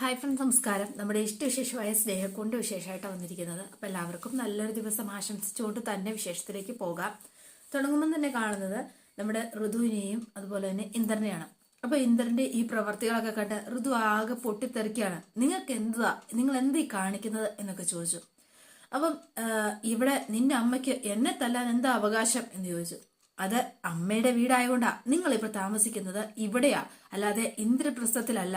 Hi front നമസ്കാരം. നമ്മുടെ ഇഷ്ടവിശേഷമായ സ്നേഹക്കൊണ്ട് വിശേഷമായിട്ടാണ് വന്നിരിക്കുന്നത്. അപ്പോൾ എല്ലാവർക്കും നല്ലൊരു ദിവസം ആശംസിച്ചുകൊണ്ട് തന്നെ വിശേഷത്തിലേക്ക് പോകാം. തുടങ്ങുമ്പോൾ തന്നെ കാണുന്നത് നമ്മുടെ ഋതുവിനെയും അതുപോലെ തന്നെ ഇന്ദ്രനെയാണ്. അപ്പോൾ ഇന്ദ്രന്റെ ഈ പ്രവർത്തികളൊക്കെ കണ്ട് ഋതു ആകെ പൊട്ടിത്തെറിക്കുകയാണ്. നിങ്ങൾക്ക് എന്താ നിങ്ങൾ എന്തീ കാണിക്കുന്നത് എന്നൊക്കെ ചോദിച്ചു. അപ്പം ഇവിടെ നിന്റെ അമ്മയ്ക്ക് എന്നെ തല്ലാൻ എന്താ അവകാശം എന്ന് ചോദിച്ചു. അത് അമ്മയുടെ വീടായതുകൊണ്ടാ. നിങ്ങൾ ഇപ്പൊ താമസിക്കുന്നത് ഇവിടെയാ. അല്ലാതെ ഇന്ദ്രപ്രസ്ഥത്തിലല്ല.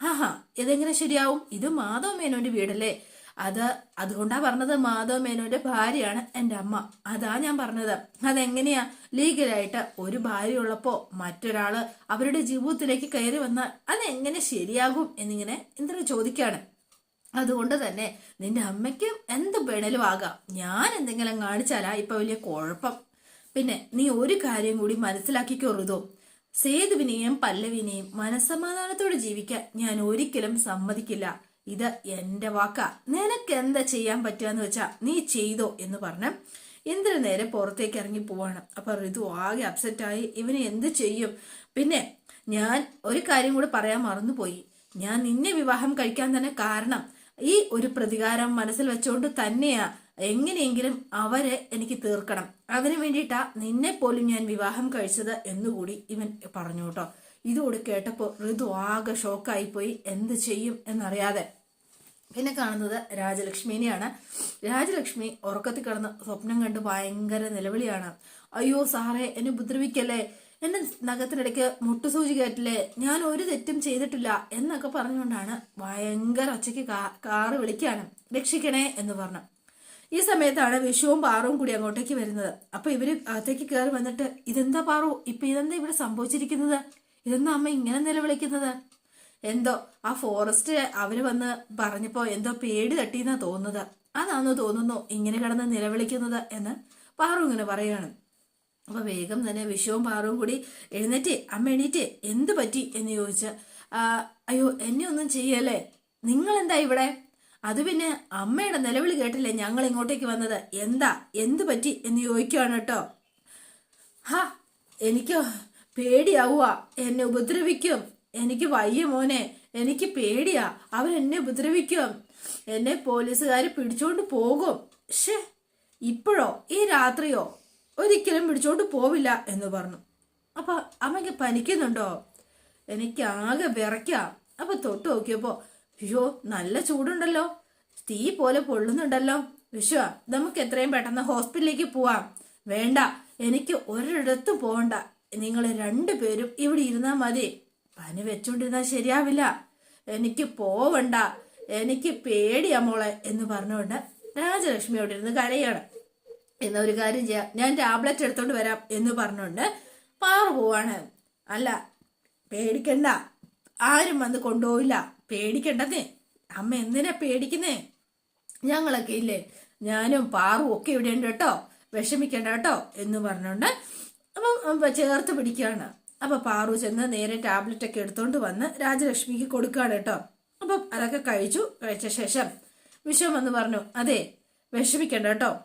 ആഹാ ഇതെങ്ങനെ ശരിയാവും? ഇത് മാധവ മേനോന്റെ വീടല്ലേ? അത് അതുകൊണ്ടാ പറഞ്ഞത് മാധവ മേനോന്റെ ഭാര്യയാണ് എന്റെ അമ്മ. അതാ ഞാൻ പറഞ്ഞത്. അതെങ്ങനെയാ? ലീഗലായിട്ട് ഒരു ഭാര്യ ഉള്ളപ്പോ മറ്റൊരാൾ അവരുടെ ജീവിതത്തിലേക്ക് കയറി വന്നാൽ അതെങ്ങനെ ശരിയാകും എന്നിങ്ങനെ ഇന്ദ്രൻ ചോദിക്കാണ്. അതുകൊണ്ട് തന്നെ നിന്റെ അമ്മയ്ക്ക് എന്ത് വേണേലും ആകാം. ഞാൻ എന്തെങ്കിലും കാണിച്ചാലാ ഇപ്പൊ വലിയ കുഴപ്പം. പിന്നെ നീ ഒരു കാര്യം കൂടി മനസ്സിലാക്കിക്കോ ഋതു. സേതുവിനെയും പല്ലവിനെയും മനസ്സമാധാനത്തോടെ ജീവിക്കാൻ ഞാൻ ഒരിക്കലും സമ്മതിക്കില്ല. ഇത് എന്റെ വാക്കാ. നിനക്ക് എന്താ ചെയ്യാൻ പറ്റുകയെന്ന് വെച്ചാ നീ ചെയ്തോ എന്ന് പറഞ്ഞ് ഇന്ദ്രൻ നേരെ പുറത്തേക്ക് ഇറങ്ങി പോവാണ്. അപ്പൊ ഋതു ആകെ അപ്സെറ്റായി ഇവന് എന്ത് ചെയ്യും? പിന്നെ ഞാൻ ഒരു കാര്യം കൂടെ പറയാൻ മറന്നുപോയി. ഞാൻ നിന്നെ വിവാഹം കഴിക്കാൻ തന്നെ കാരണം ഈ ഒരു പ്രതികാരം മനസ്സിൽ വെച്ചോണ്ട് തന്നെയാ. എങ്ങനെയെങ്കിലും അവരെ എനിക്ക് തീർക്കണം. അതിനു വേണ്ടിയിട്ടാ നിന്നെ പോലും ഞാൻ വിവാഹം കഴിച്ചത് എന്നുകൂടി ഇവൻ പറഞ്ഞു കേട്ടോ. ഇതുകൂടി കേട്ടപ്പോൾ ഋതു ആകെ ഷോക്കായി പോയി എന്ത് ചെയ്യും എന്നറിയാതെ. പിന്നെ കാണുന്നത് രാജലക്ഷ്മിനെയാണ്. രാജലക്ഷ്മി ഉറക്കത്തിൽ കിടന്ന് സ്വപ്നം കണ്ട് ഭയങ്കര നിലവിളിയാണ്. അയ്യോ സാറേ എന്നെ ഉപദ്രവിക്കല്ലേ? എന്റെ നഖത്തിനിടയ്ക്ക് മുട്ടുസൂചി കയറ്റില്ലേ? ഞാൻ ഒരു തെറ്റും ചെയ്തിട്ടില്ല എന്നൊക്കെ പറഞ്ഞുകൊണ്ടാണ് ഭയങ്കര ഒച്ചയ്ക്ക് കാറ് വിളിക്കാണ് രക്ഷിക്കണേ എന്ന് പറഞ്ഞു. ഈ സമയത്താണ് വിഷുവും പാറവും കൂടി അങ്ങോട്ടേക്ക് വരുന്നത്. അപ്പൊ ഇവർ അകത്തേക്ക് കയറി വന്നിട്ട് ഇതെന്താ പാറു? ഇപ്പൊ ഇതെന്താ ഇവിടെ സംഭവിച്ചിരിക്കുന്നത്? ഇതെന്താ അമ്മ ഇങ്ങനെ നിലവിളിക്കുന്നത്? എന്തോ ആ ഫോറസ്റ്റ് അവർ വന്ന് പറഞ്ഞപ്പോ എന്തോ പേടി തട്ടിയെന്നാ തോന്നുന്നത്. അതാന്ന് തോന്നുന്നു ഇങ്ങനെ കിടന്ന് നിലവിളിക്കുന്നത് എന്ന് പാറു ഇങ്ങനെ പറയാണ് അപ്പൊ വേഗം തന്നെ വിഷുവും പാറവും കൂടി എഴുന്നേറ്റ് അമ്മ എണീറ്റ് എന്ത് പറ്റി? എന്ന് ചോദിച്ച് അയ്യോ എന്നെ ഒന്നും ചെയ്യല്ലേ? നിങ്ങൾ എന്താ ഇവിടെ? അത് പിന്നെ അമ്മയുടെ നിലവിളി കേട്ടില്ലേ ഞങ്ങൾ ഇങ്ങോട്ടേക്ക് വന്നത്? എന്താ? എന്ത് പറ്റി? എന്ന് ചോദിക്കുവാണ് കേട്ടോ. ഹാ എനിക്ക് പേടിയാവുക എന്നെ ഉപദ്രവിക്കും. എനിക്ക് വയ്യ മോനെ. എനിക്ക് പേടിയാ. അവരെന്നെ ഉപദ്രവിക്കും. എന്നെ പോലീസുകാർ പിടിച്ചോണ്ട് പോകും. ഷേ ഇപ്പോഴോ? ഈ രാത്രിയോ? ഒരിക്കലും പിടിച്ചോണ്ട് പോവില്ല എന്ന് പറഞ്ഞു. അപ്പൊ അമ്മയ്ക്ക് പനിക്കുന്നുണ്ടോ? എനിക്ക് ആകെ വിറയ്ക്കാം. അപ്പൊ തൊട്ട് നോക്കിയപ്പോ അയ്യോ നല്ല ചൂടുണ്ടല്ലോ. തീ പോലെ പൊള്ളുന്നുണ്ടല്ലോ. വിശ്വ നമുക്ക് എത്രയും പെട്ടെന്ന് ഹോസ്പിറ്റലിലേക്ക് പോവാം. വേണ്ട എനിക്ക് ഒരിടത്തും പോകണ്ട നിങ്ങൾ രണ്ടുപേരും ഇവിടെ ഇരുന്നാ മതി. പനി വെച്ചോണ്ടിരുന്നാ ശരിയാവില്ല. എനിക്ക് പോവണ്ട. എനിക്ക് പേടിയാ മോളെ എന്ന് പറഞ്ഞുകൊണ്ട് രാജലക്ഷ്മി അവിടെ ഇരുന്ന് കരയാണ്. എന്നാ ഒരു കാര്യം ചെയ്യാം. ഞാൻ ടാബ്ലറ്റ് എടുത്തോണ്ട് വരാം എന്ന് പറഞ്ഞുകൊണ്ട് പാറു പോവാണ്. അല്ല പേടിക്കണ്ട. ആരും വന്ന് കൊണ്ടുപോയില്ല പേടിക്കണ്ടെന്നേ? അമ്മ എന്തിനാ പേടിക്കുന്നേ? ഞങ്ങളൊക്കെ ഇല്ലേ? ഞാനും പാറും ഒക്കെ ഇവിടെ ഉണ്ട് കേട്ടോ. വിഷമിക്കണ്ട കേട്ടോ എന്ന് പറഞ്ഞുകൊണ്ട് അപ്പം ചേർത്ത് പിടിക്കുകയാണ്. അപ്പൊ പാറു ചെന്ന് നേരെ ടാബ്ലറ്റ് ഒക്കെ എടുത്തുകൊണ്ട് വന്ന് രാജലക്ഷ്മിക്ക് കൊടുക്കുകയാണ് കേട്ടോ. അപ്പം അതൊക്കെ കഴിച്ചു. കഴിച്ച ശേഷം വിശ്വം വന്ന് പറഞ്ഞു അതെ വിഷമിക്കണ്ട കേട്ടോ.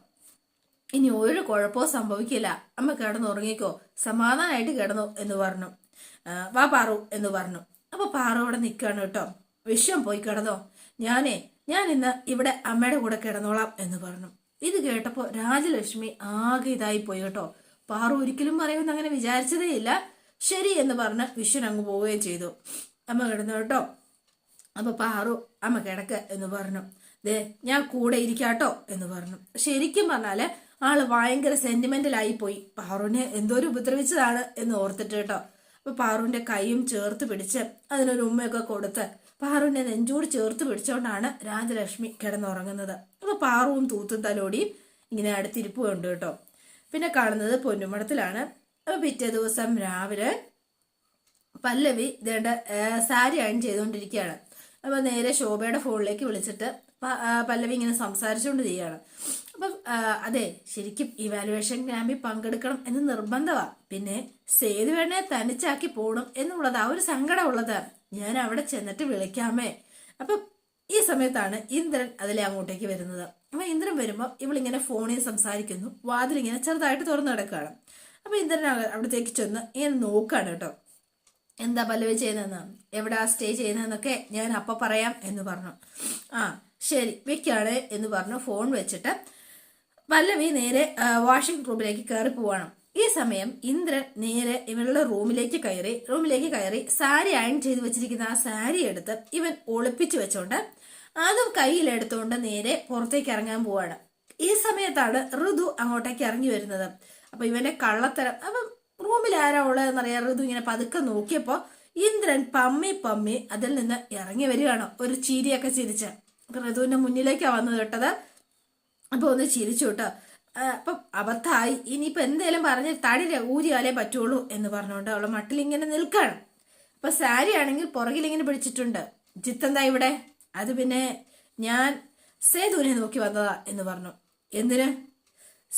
ഇനി ഒരു കുഴപ്പവും സംഭവിക്കില്ല. അമ്മ കിടന്നുറങ്ങിക്കോ സമാധാനമായിട്ട് കിടന്നു എന്ന് പറഞ്ഞു. വാ പാറു എന്ന് പറഞ്ഞു. അപ്പൊ പാറു അവിടെ നിൽക്കുകയാണ് കേട്ടോ. വിശ്വം പോയി കിടന്നോ? ഞാനേ ഞാൻ ഇന്ന് ഇവിടെ അമ്മയുടെ കൂടെ കിടന്നോളാം എന്ന് പറഞ്ഞു. ഇത് കേട്ടപ്പോ രാജലക്ഷ്മി ആകെ ഇതായി പോയി കേട്ടോ. പാറു ഒരിക്കലും പറയുമെന്ന് അങ്ങനെ വിചാരിച്ചതേ ഇല്ല. ശരി എന്ന് പറഞ്ഞ് വിശ്വൻ അങ്ങ് പോവുകയും ചെയ്തു. അമ്മ കിടന്നു കേട്ടോ? അപ്പൊ പാറു അമ്മ കിടക്ക് എന്ന് പറഞ്ഞു. ദേ ഞാൻ കൂടെ ഇരിക്കാട്ടോ എന്ന് പറഞ്ഞു. ശരിക്കും പറഞ്ഞാൽ ആൾ ഭയങ്കര സെന്റിമെന്റൽ ആയി പോയി. പാറുവിനെ എന്തോരം ഉപദ്രവിച്ചതാണ് എന്ന് ഓർത്തിട്ട് കേട്ടോ. അപ്പൊ പാറുവിന്റെ കൈയും ചേർത്ത് പിടിച്ച് അതിനൊരു ഉമ്മയൊക്കെ കൊടുത്ത് പാറുവിന്റെ നെഞ്ചോട് ചേർത്ത് പിടിച്ചോണ്ടാണ് രാജലക്ഷ്മി കിടന്നുറങ്ങുന്നത്. അപ്പൊ പാറുവും തൂത്തും തലോടിയും ഇങ്ങനെ അടുത്തിരിപ്പുണ്ട് കേട്ടോ. പിന്നെ കാണുന്നത് പൊന്നുമടത്തിലാണ് അപ്പൊ പിറ്റേ ദിവസം രാവിലെ പല്ലവി ഇതേണ്ട സാരി അയൺ ചെയ്തുകൊണ്ടിരിക്കുകയാണ് അപ്പൊ നേരെ ശോഭയുടെ ഫോണിലേക്ക് വിളിച്ചിട്ട് പല്ലവി ഇങ്ങനെ സംസാരിച്ചുകൊണ്ട് ചെയ്യാണ് അപ്പം അതെ ശരിക്കും ഇവാലുവേഷൻ ക്യാമ്പിൽ പങ്കെടുക്കണം എന്ന് നിർബന്ധമാണ് പിന്നെ സേതുവേണെ തനിച്ചാക്കി പോണം എന്നുള്ളത് ആ ഒരു സങ്കടം ഉള്ളത്. ഞാൻ അവിടെ ചെന്നിട്ട് വിളിക്കാമേ. അപ്പം ഈ സമയത്താണ് ഇന്ദ്രൻ അതിലെ അങ്ങോട്ടേക്ക് വരുന്നത്. അപ്പൊ ഇന്ദ്രൻ വരുമ്പോൾ ഇവളിങ്ങനെ ഫോണിൽ സംസാരിക്കുന്നു. വാതിലിങ്ങനെ ചെറുതായിട്ട് തുറന്നു കിടക്കുകയാണ്. അപ്പൊ ഇന്ദ്രൻ അവിടത്തേക്ക് ചെന്ന് ഇങ്ങനെ നോക്കുകയാണ് കേട്ടോ. എന്താ പല്ലവി ചെയ്യുന്നതെന്ന്? എവിടാ സ്റ്റേ ചെയ്യുന്നതെന്നൊക്കെ ഞാൻ അപ്പൊ പറയാം എന്ന് പറഞ്ഞു. ആ ശരി വെക്കാണ് എന്ന് പറഞ്ഞു ഫോൺ വെച്ചിട്ട്. പല്ലവി നേരെ വാഷിംഗ് റൂമിലേക്ക് കയറി പോവാണ്. ഈ സമയം ഇന്ദ്രൻ നേരെ ഇവളുടെ റൂമിലേക്ക് കയറി റൂമിലേക്ക് കയറി സാരി അയൺ ചെയ്ത് വെച്ചിരിക്കുന്ന ആ സാരി എടുത്ത് ഇവൻ ഒളിപ്പിച്ചു വെച്ചോണ്ട് അതും കയ്യിലെടുത്തുകൊണ്ട് നേരെ പുറത്തേക്ക് ഇറങ്ങാൻ പോവാണ്. ഈ സമയത്താണ് ഋതു അങ്ങോട്ടേക്ക് ഇറങ്ങി വരുന്നത്. അപ്പൊ ഇവന്റെ കള്ളത്തരം അപ്പം റൂമിൽ ആരാ ഉള്ളതെന്നറിയാം ഋതു ഇങ്ങനെ പതുക്കെ നോക്കിയപ്പോ ഇന്ദ്രൻ പമ്മി പമ്മി അതിൽ നിന്ന് ഇറങ്ങി വരികയാണ് ഒരു ചിരിയൊക്കെ ചിരിച്ച്. ഋതുവിന്റെ മുന്നിലേക്കാണ് വന്നു കേട്ടത്. അപ്പൊ ഒന്ന് ചിരിച്ചു കേട്ടോ. അപ്പം അബദ്ധമായി ഇനിയിപ്പോൾ എന്തേലും പറഞ്ഞ് തടി ഊരിയാലേ പറ്റുള്ളൂ എന്ന് പറഞ്ഞുകൊണ്ട് അവളെ മട്ടിലിങ്ങനെ നിൽക്കാണ്. അപ്പൊ സാരി ആണെങ്കിൽ പുറകിൽ ഇങ്ങനെ പിടിച്ചിട്ടുണ്ട്. ജിത്തെന്താ ഇവിടെ? അത് പിന്നെ ഞാൻ സേതുവിനെ നോക്കി വന്നതാ എന്ന് പറഞ്ഞു. എന്തിന്?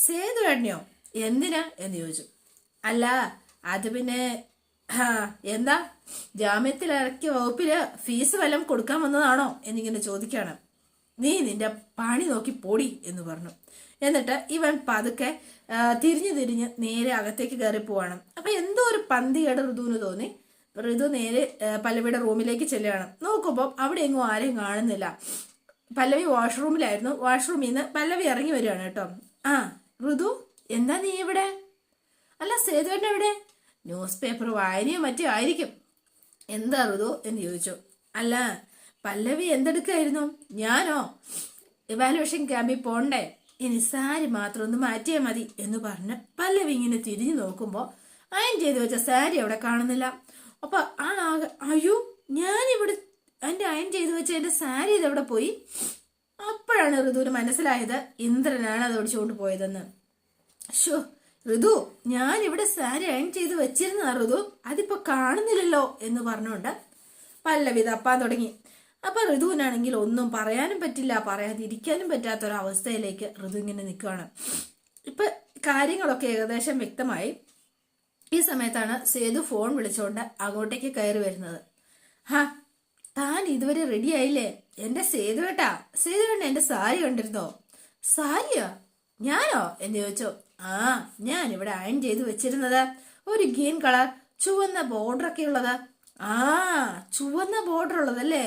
സേതു എണ്ണയോ എന്തിനാ എന്ന് ചോദിച്ചു. അല്ല അത് പിന്നെ എന്താ? ജാമ്യത്തിൽ ഇറക്കിയ വകുപ്പിൽ ഫീസ് വല്ലതും കൊടുക്കാൻ വന്നതാണോ എന്നിങ്ങനെ ചോദിക്കാണ്. നീ നിന്റെ പണി നോക്കി പോടി എന്ന് പറഞ്ഞു. എന്നിട്ട് ഇവൻ പതുക്കെ തിരിഞ്ഞു തിരിഞ്ഞ് നേരെ അകത്തേക്ക് കയറി പോവാണ്. അപ്പൊ എന്തോ ഒരു പന്തികേട് ഋതുവിന് തോന്നി. ഋതു നേരെ പല്ലവിയുടെ റൂമിലേക്ക് ചെല്ലുകയാണ്. നോക്കുമ്പോൾ അവിടെ എങ്ങും ആരെയും കാണുന്നില്ല. പല്ലവി വാഷ്റൂമിലായിരുന്നു. വാഷ്റൂമിൽ നിന്ന് പല്ലവി ഇറങ്ങി വരികയാണ് കേട്ടോ. ആ ഋതു എന്താ നീ ഇവിടെ? അല്ല സേതുവേട്ടൻ എവിടെ? ന്യൂസ് പേപ്പർ വായനയോ മറ്റോ ആയിരിക്കും. എന്താ ഋതു എന്ന് ചോദിച്ചു. അല്ല പല്ലവി എന്തെടുക്കായിരുന്നു? ഞാനോ? ഇവാലുവേഷൻ ക്യാമ്പിൽ പോണ്ടേ? ഇനി സാരി മാത്രം ഒന്ന് മാറ്റിയാൽ മതി എന്ന് പറഞ്ഞ് പല്ലവി ഇങ്ങനെ തിരിഞ്ഞു നോക്കുമ്പോൾ അയൻ ചെയ്തു വെച്ച സാരി അവിടെ കാണുന്നില്ല. അപ്പൊ ആ അയ്യോ ഞാനിവിടെ എന്റെ അയൻ ചെയ്തു വെച്ച എന്റെ സാരി ഇതെവിടെ പോയി. അപ്പോഴാണ് ഋതുവിന് മനസ്സിലായത് ഇന്ദ്രനാണ് അത് ഓടിച്ചുകൊണ്ട് പോയതെന്ന്. ഷോ ഋതു ഞാൻ സാരി അയൺ ചെയ്ത് വെച്ചിരുന്ന ഋതു. അതിപ്പോ കാണുന്നില്ലല്ലോ എന്ന് പറഞ്ഞുകൊണ്ട് പല്ലവി തപ്പാൻ തുടങ്ങി. അപ്പൊ ഋതുവിനാണെങ്കിൽ ഒന്നും പറയാനും പറ്റില്ല പറയാതിരിക്കാനും പറ്റാത്ത ഒരു അവസ്ഥയിലേക്ക് ഋതു ഇങ്ങനെ നിൽക്കുകയാണ്. ഇപ്പൊ കാര്യങ്ങളൊക്കെ ഏകദേശം വ്യക്തമായി. ഈ സമയത്താണ് സേതു ഫോൺ വിളിച്ചുകൊണ്ട് അങ്ങോട്ടേക്ക് കയറി വരുന്നത്. ഹാ താൻ ഇതുവരെ റെഡി ആയില്ലേ? എന്റെ സേതു കേട്ടാ സേതു കണ്ട എന്റെ സാരി കണ്ടിരുന്നോ? സാരിയോ? ഞാനോ? എന്ന് ചോദിച്ചു. ആ ഞാൻ ഇവിടെ അയൺ ചെയ്തു വെച്ചിരുന്നത്. ഒരു ഗ്രീൻ കളർ ചുവന്ന ബോർഡർ ഒക്കെ ഉള്ളത്. ആ ചുവന്ന ബോർഡർ ഉള്ളതല്ലേ?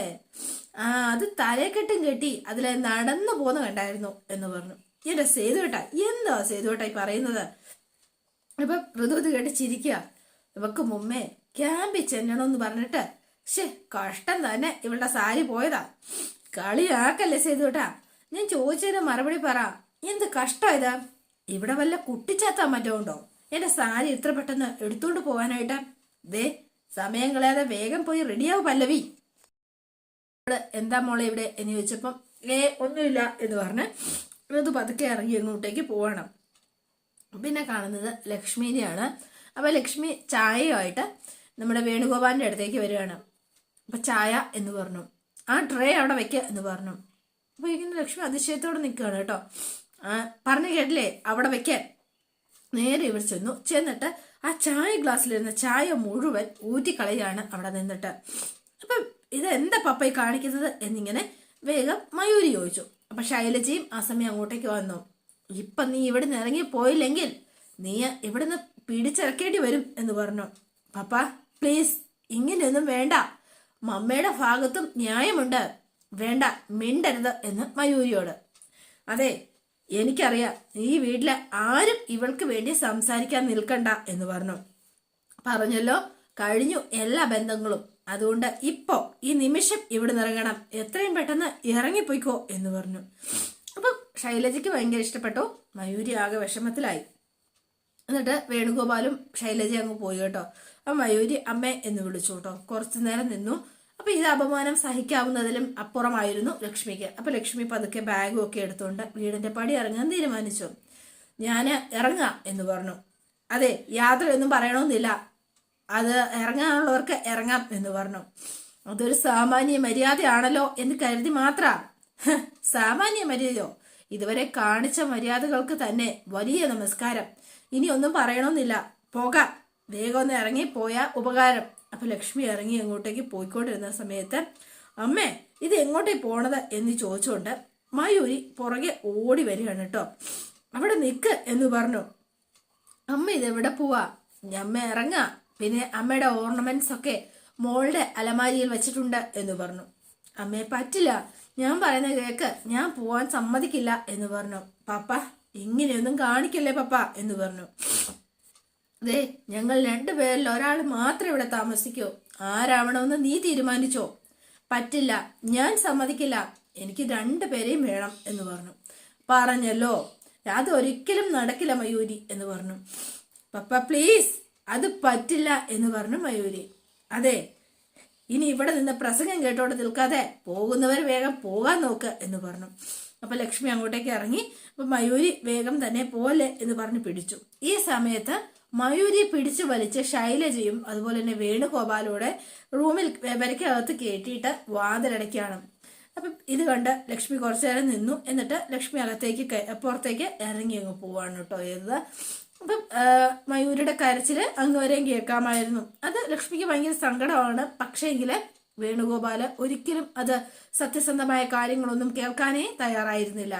ആ അത് തലക്കെട്ടും കെട്ടി അതിലെ നടന്നു പോന്ന് കണ്ടായിരുന്നു എന്ന് പറഞ്ഞു. എന്റെ സേതു കേട്ടാ എന്താ സേതു കേട്ടാ ഈ പറയുന്നത്? ഇപ്പൊ ഋതു ഇത് കേട്ട് ചിരിക്കുക ഇവക്ക് മുമ്മേ ക്യാമ്പിൽ ചെല്ലണമെന്ന് പറഞ്ഞിട്ട് ശേ കഷ്ടം തന്നെ ഇവളുടെ സാരി പോയതാ. കളിയാക്കല്ലേ സേതു കേട്ടാ ഞാൻ ചോദിച്ചതിന് മറുപടി പറ. എന്ത് കഷ്ടം ഇതാ? ഇവിടെ വല്ല കുട്ടിച്ചാത്താൻ മറ്റോ ഉണ്ടോ? എന്റെ സാരി ഇത്ര പെട്ടെന്ന് എടുത്തോണ്ട് പോവാനായിട്ട്. ദേ സമയം കളയാതെ വേഗം പോയി റെഡിയാവും പല്ലവി. എന്താ മോളെ ഇവിടെ? എന്ന് ചോദിച്ചപ്പം ഏ ഒന്നുമില്ല എന്ന് പറഞ്ഞ് ഋതു പതുക്കെ ഇറങ്ങി എങ്ങോട്ടേക്ക് പോവാണ്. പിന്നെ കാണുന്നത് ലക്ഷ്മിനെയാണ്. അപ്പൊ ലക്ഷ്മി ചായയുമായിട്ട് നമ്മുടെ വേണുഗോപാലിന്റെ അടുത്തേക്ക് വരികയാണ്. അപ്പൊ ചായ എന്ന് പറഞ്ഞു. ആ ട്രേ അവിടെ വെക്ക എന്ന് പറഞ്ഞു. അപ്പൊ ഇങ്ങനെ ലക്ഷ്മി അതിശയത്തോടെ നിൽക്കുകയാണ് കേട്ടോ. പറഞ്ഞു കേട്ടില്ലേ? അവിടെ വെക്കാൻ നേരെ ഇവർ ചെന്നു. ചെന്നിട്ട് ആ ചായ ഗ്ലാസ്സിലിരുന്ന ചായ മുഴുവൻ ഊറ്റിക്കളയാണ് അവിടെ നിന്നിട്ട്. അപ്പം ഇത് എന്താ പപ്പ ഈ കാണിക്കുന്നത് എന്നിങ്ങനെ വേഗം മയൂരി ചോദിച്ചു. അപ്പൊ ശൈലജയും ആ സമയം അങ്ങോട്ടേക്ക് വന്നു. ഇപ്പൊ നീ ഇവിടെ നിന്ന് ഇറങ്ങി പോയില്ലെങ്കിൽ നീ ഇവിടുന്ന് പിടിച്ചിറക്കേണ്ടി വരും എന്ന് പറഞ്ഞു. പപ്പ പ്ലീസ് ഇങ്ങനെയൊന്നും വേണ്ട. മമ്മയുടെ ഭാഗത്തും ന്യായമുണ്ട്. വേണ്ട മിണ്ടരുത് എന്ന് മയൂരിയോട്. അതെ എനിക്കറിയാം ഈ വീട്ടിലെ ആരും ഇവൾക്ക് വേണ്ടി സംസാരിക്കാൻ നിൽക്കണ്ട എന്ന് പറഞ്ഞു. പറഞ്ഞല്ലോ കഴിഞ്ഞു എല്ലാ ബന്ധങ്ങളും. അതുകൊണ്ട് ഇപ്പോ ഈ നിമിഷം ഇവിടെ ഇറങ്ങണം. എത്രയും പെട്ടെന്ന് ഇറങ്ങിപ്പോയിക്കോ എന്ന് പറഞ്ഞു. അപ്പൊ ശൈലജയ്ക്ക് ഭയങ്കര ഇഷ്ടപ്പെട്ടു. മയൂരി ആകെ വിഷമത്തിലായി. എന്നിട്ട് വേണുഗോപാലും ശൈലജ അങ്ങ് പോയി കേട്ടോ. അപ്പൊ മയൂരി അമ്മ എന്ന് വിളിച്ചു കേട്ടോ. കുറച്ചു നേരം നിന്നു. അപ്പൊ ഇത് അപമാനം സഹിക്കാവുന്നതിലും അപ്പുറമായിരുന്നു ലക്ഷ്മിക്ക്. അപ്പൊ ലക്ഷ്മി പതുക്കെ ബാഗും ഒക്കെ എടുത്തുകൊണ്ട് വീടിന്റെ പടി ഇറങ്ങാൻ തീരുമാനിച്ചു. ഞാൻ ഇറങ്ങാം എന്ന് പറഞ്ഞു. അതെ യാത്രയൊന്നും പറയണമെന്നില്ല അത് ഇറങ്ങാനുള്ളവർക്ക് ഇറങ്ങാം എന്ന് പറഞ്ഞു. അതൊരു സാമാന്യ മര്യാദയാണല്ലോ എന്ന് കരുതി മാത്ര. സാമാന്യ മര്യാദയോ? ഇതുവരെ കാണിച്ച മര്യാദകൾക്ക് തന്നെ വലിയ നമസ്കാരം. ഇനി ഒന്നും പറയണമെന്നില്ല പോകാം. വേഗം ഒന്ന് ഇറങ്ങി പോയാ ഉപകാരം. അപ്പൊ ലക്ഷ്മി ഇറങ്ങി അങ്ങോട്ടേക്ക് പോയിക്കൊണ്ടിരുന്ന സമയത്ത് അമ്മേ ഇത് എങ്ങോട്ടേ പോണത്? എന്ന് ചോദിച്ചുകൊണ്ട് മയൂരി പുറകെ ഓടി വരികയാണ് കേട്ടോ. അവിടെ നിക്ക് എന്ന് പറഞ്ഞു. അമ്മ ഇത് എവിടെ പോവാ? അമ്മ ഇറങ്ങാ. പിന്നെ അമ്മയുടെ ഓർണമെന്റ്സ് ഒക്കെ മോളുടെ അലമാരിയിൽ വെച്ചിട്ടുണ്ട് എന്ന് പറഞ്ഞു. അമ്മയെ പറ്റില്ല. ഞാൻ പറയുന്ന കേക്ക്. ഞാൻ പോവാൻ സമ്മതിക്കില്ല എന്ന് പറഞ്ഞു. പാപ്പ ഇങ്ങനെയൊന്നും കാണിക്കല്ലേ പപ്പ? എന്ന് പറഞ്ഞു. അതെ ഞങ്ങൾ രണ്ടുപേരിൽ ഒരാൾ മാത്രം ഇവിടെ താമസിക്കൂ. ആരാവണമെന്ന് നീ തീരുമാനിച്ചോ? പറ്റില്ല ഞാൻ സമ്മതിക്കില്ല. എനിക്ക് രണ്ടുപേരെയും വേണം എന്ന് പറഞ്ഞു. പറഞ്ഞല്ലോ. അത് ഒരിക്കലും നടക്കില്ല മയൂരി എന്ന് പറഞ്ഞു. പപ്പ പ്ലീസ് അത് പറ്റില്ല എന്ന് പറഞ്ഞു മയൂരി. അതെ ഇനി ഇവിടെ നിന്ന് പ്രസംഗം കേട്ടോടെ നിൽക്കാതെ പോകുന്നവർ വേഗം പോകാൻ നോക്ക് എന്ന് പറഞ്ഞു. അപ്പൊ ലക്ഷ്മി അങ്ങോട്ടേക്ക് ഇറങ്ങി അപ്പൊ മയൂരി വേഗം തന്നെ പോലെ എന്ന് പറഞ്ഞ് പിടിച്ചു. ഈ സമയത്ത് മയൂരി പിടിച്ചു വലിച്ച് ശൈലജയും അതുപോലെ തന്നെ വേണുഗോപാലോടെ റൂമിൽ വരയ്ക്കകത്ത് കയറ്റിയിട്ട് വാതിലടയ്ക്കാണ് അപ്പം ഇത് കണ്ട് ലക്ഷ്മി കുറച്ചു നേരം നിന്നു. എന്നിട്ട് ലക്ഷ്മി അകത്തേക്ക് പുറത്തേക്ക് ഇറങ്ങി അങ്ങ് പോവാണ് കേട്ടോ ചെയ്തത്. അപ്പം മയൂരിയുടെ കരച്ചിൽ അങ്ങ് വരെയും കേൾക്കാമായിരുന്നു. അത് ലക്ഷ്മിക്ക് ഭയങ്കര സങ്കടമാണ്. പക്ഷേങ്കിൽ വേണുഗോപാൽ ഒരിക്കലും അത് സത്യസന്ധമായ കാര്യങ്ങളൊന്നും കേൾക്കാനേ തയ്യാറായിരുന്നില്ല.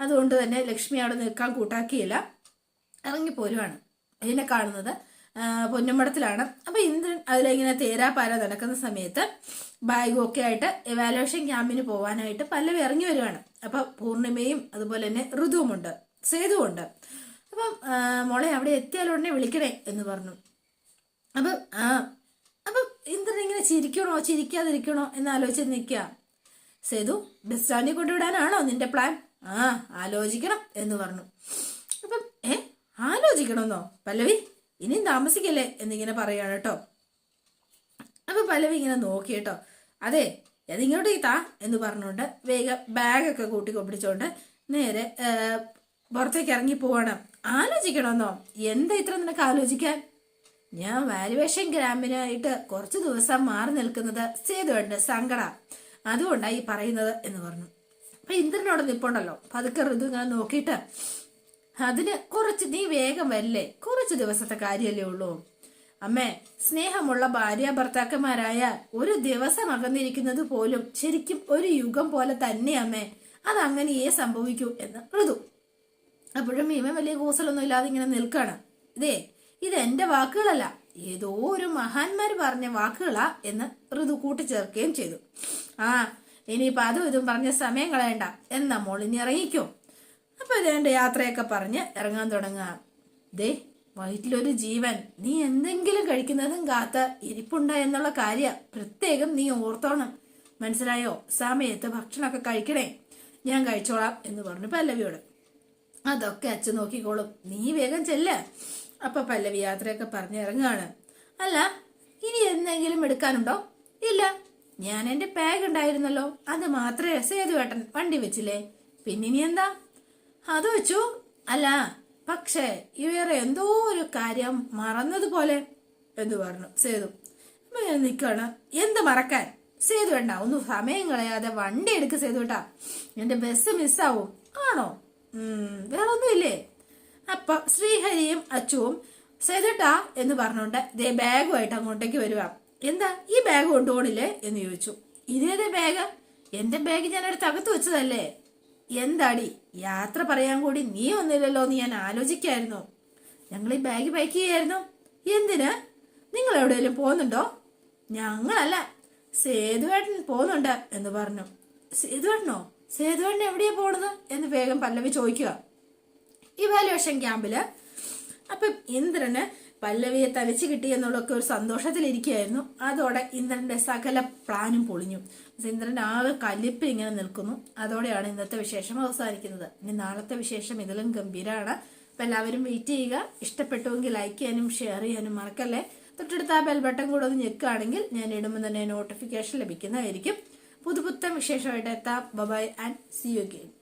അതുകൊണ്ട് തന്നെ ലക്ഷ്മി അവിടെ നിൽക്കാൻ കൂട്ടാക്കിയില്ല. ഇറങ്ങിപ്പോരുവാണ് ഇതിനെ കാണുന്നത് ആ, പൊന്നമ്പടത്തിലാണ് അപ്പൊ ഇന്ദ്രൻ അതിലിങ്ങനെ തേരാപാര നടക്കുന്ന സമയത്ത് ബാഗും ഒക്കെ ആയിട്ട് എവാലുവേഷൻ ക്യാമ്പിന് പോവാനായിട്ട് പല്ലവി ഇറങ്ങി വരുവാണ് അപ്പൊ പൂർണിമയും അതുപോലെ തന്നെ ഋതുവുമുണ്ട് സേതുവുണ്ട് അപ്പം മോളെ അവിടെ എത്തിയാലുടനെ വിളിക്കണേ എന്ന് പറഞ്ഞു. അപ്പം ആ അപ്പം ഇന്ദ്രൻ ഇങ്ങനെ ചിരിക്കണോ ചിരിക്കാതിരിക്കണോ എന്ന് ആലോചിച്ച് നിൽക്കുക. സേതു ബസ് സ്റ്റാൻഡിൽ കൊണ്ടുവിടാനാണോ നിന്റെ പ്ലാൻ ആ ആലോചിക്കണം എന്ന് പറഞ്ഞു. അപ്പം ഏ ആലോചിക്കണമെന്നോ? പല്ലവി ഇനിയും താമസിക്കല്ലേ എന്നിങ്ങനെ പറയാണ് കേട്ടോ. അപ്പൊ പല്ലവി ഇങ്ങനെ നോക്കി കേട്ടോ. അതെ അതിങ്ങോട്ട് താ എന്ന് പറഞ്ഞുകൊണ്ട് വേഗം ബാഗൊക്കെ കൂട്ടി കൊപ്പിടിച്ചോണ്ട് നേരെ പുറത്തേക്ക് ഇറങ്ങി പോവാണ്. ആലോചിക്കണമെന്നോ? എന്താ ഇത്ര നിനക്ക് ആലോചിക്കാൻ? ഞാൻ വാലുവേഷൻ ഗ്രാമിനായിട്ട് കുറച്ച് ദിവസം മാറി നിൽക്കുന്നത് സേതുണ്ട് സങ്കട. ഈ പറയുന്നത് എന്ന് പറഞ്ഞു. അപ്പൊ ഇന്ദ്രനോട് നിപ്പുണ്ടല്ലോ. പതുക്കെ ഋതു ഇങ്ങനെ നോക്കിയിട്ട് അതിന് കുറച്ച് നീ വേഗം വരില്ലേ? കുറച്ച് ദിവസത്തെ കാര്യമല്ലേ ഉള്ളൂ. അമ്മേ സ്നേഹമുള്ള ഭാര്യ ഭർത്താക്കന്മാരായ ഒരു ദിവസം അകന്നിരിക്കുന്നത് പോലും ശരിക്കും ഒരു യുഗം പോലെ തന്നെ അമ്മേ. അതങ്ങനെയേ സംഭവിക്കൂ എന്ന് ഋതു. അപ്പോഴും ഭീമൻ വലിയ കൂസലൊന്നും ഇല്ലാതെ ഇങ്ങനെ നിൽക്കാണ്. ഇതേ ഇത് എന്റെ വാക്കുകളല്ല. ഏതോ ഒരു മഹാന്മാർ പറഞ്ഞ വാക്കുകളാ എന്ന് ഋതു കൂട്ടിച്ചേർക്കുകയും ചെയ്തു. ആ ഇനിയിപ്പൊ അതും ഇതും പറഞ്ഞ സമയം കളയണ്ട. എന്നാ മോളിനി ഇറങ്ങിക്കോ. അപ്പൊ ഇതേണ്ട യാത്രയൊക്കെ പറഞ്ഞ് ഇറങ്ങാൻ തുടങ്ങാം ദേ വയറ്റിലൊരു ജീവൻ. നീ എന്തെങ്കിലും കഴിക്കുന്നതും കാത്ത് ഇരിപ്പുണ്ട എന്നുള്ള കാര്യം പ്രത്യേകം നീ ഓർത്തോണം. മനസ്സിലായോ? സമയത്ത് ഭക്ഷണമൊക്കെ കഴിക്കണേ. ഞാൻ കഴിച്ചോളാം എന്ന് പറഞ്ഞു പല്ലവിയോട്. അതൊക്കെ അച്ഛൻ നോക്കിക്കോളും. നീ വേഗം ചെല്ല. അപ്പൊ പല്ലവി യാത്രയൊക്കെ പറഞ്ഞ് ഇറങ്ങാണ്. അല്ല ഇനി എന്തെങ്കിലും എടുക്കാനുണ്ടോ? ഇല്ല. ഞാൻ എന്റെ ബാഗ് ഉണ്ടായിരുന്നല്ലോ. അത് മാത്രമേ സേതുവേട്ടൻ വണ്ടി വെച്ചില്ലേ. പിന്നിനി എന്താ? അത് വെച്ചു. അല്ല പക്ഷേ വേറെ എന്തോ ഒരു കാര്യം മറന്നതുപോലെ എന്ന് പറഞ്ഞു സേതു. അപ്പൊ ഞാൻ നിൽക്കാണ് എന്ത് മറക്കാൻ? സേതു വേണ്ട ഒന്ന് സമയം കളയാതെ വണ്ടി എടുക്ക് സേതു കേട്ടാ. എന്റെ ബസ് മിസ്സാവും ആണോ? വേറെ ഒന്നുമില്ലേ അപ്പൊ ശ്രീഹരിയും അച്ചുവും സേതുട്ടാ എന്ന് പറഞ്ഞുകൊണ്ട് ദേ ബാഗുമായിട്ട് അങ്ങോട്ടേക്ക് വരുക എന്താ ഈ ബാഗ് കൊണ്ടുപോണില്ലേ എന്ന് ചോദിച്ചു. ഇതേതേ ബാഗ്? എന്റെ ബാഗ് ഞാൻ അടുത്ത് അകത്ത് വെച്ചതല്ലേ? എന്താടി? യാത്ര പറയാൻ കൂടി നീ ഒന്നില്ലല്ലോ എന്ന് ഞാൻ ആലോചിക്കായിരുന്നു. ഞങ്ങൾ ഈ ബാഗ് പാക്ക് ചെയ്യായിരുന്നു. എന്തിന്? നിങ്ങൾ എവിടെയെങ്കിലും പോകുന്നുണ്ടോ? ഞങ്ങളല്ല. സേതുവേട്ടൻ പോകുന്നുണ്ട് എന്ന് പറഞ്ഞു. സേതുവേട്ടനോ? സേതുവേട്ടൻ എവിടെയാ പോണത്? എന്ന് വേഗം പല്ലവി ചോദിക്കുക. ഇവാലുവേഷൻ ക്യാമ്പിൽ അപ്പം ഇന്ദ്രന് പല്ലവിയെ തലച്ച് കിട്ടി എന്നുള്ളൊക്കെ ഒരു സന്തോഷത്തിലിരിക്കുകയായിരുന്നു. അതോടെ ഇന്ദ്രന്റെ സകല പ്ലാനും പൊളിഞ്ഞു. ഇന്ദ്രൻ ആകെ കലിപ്പിൽ ഇങ്ങനെ നിൽക്കുന്നു. അതോടെയാണ് ഇന്നത്തെ വിശേഷം അവസാനിക്കുന്നത്. ഇനി നാളത്തെ വിശേഷം ഇതിലും ഗംഭീരമാണ് അപ്പം എല്ലാവരും വെയിറ്റ് ചെയ്യുക. ഇഷ്ടപ്പെട്ടുവെങ്കിൽ ലൈക്ക് ചെയ്യാനും ഷെയർ ചെയ്യാനും മറക്കല്ലേ? തൊട്ടടുത്ത ആ ബെൽ ബട്ടൺ കൂടെ ഒന്ന് ഞെക്കുകയാണെങ്കിൽ ഞാൻ ഇടുമ്പോൾ തന്നെ നോട്ടിഫിക്കേഷൻ ലഭിക്കുന്നതായിരിക്കും. പുതുപുത്തൻ വിശേഷമായിട്ട് എത്താം. Bye and see you again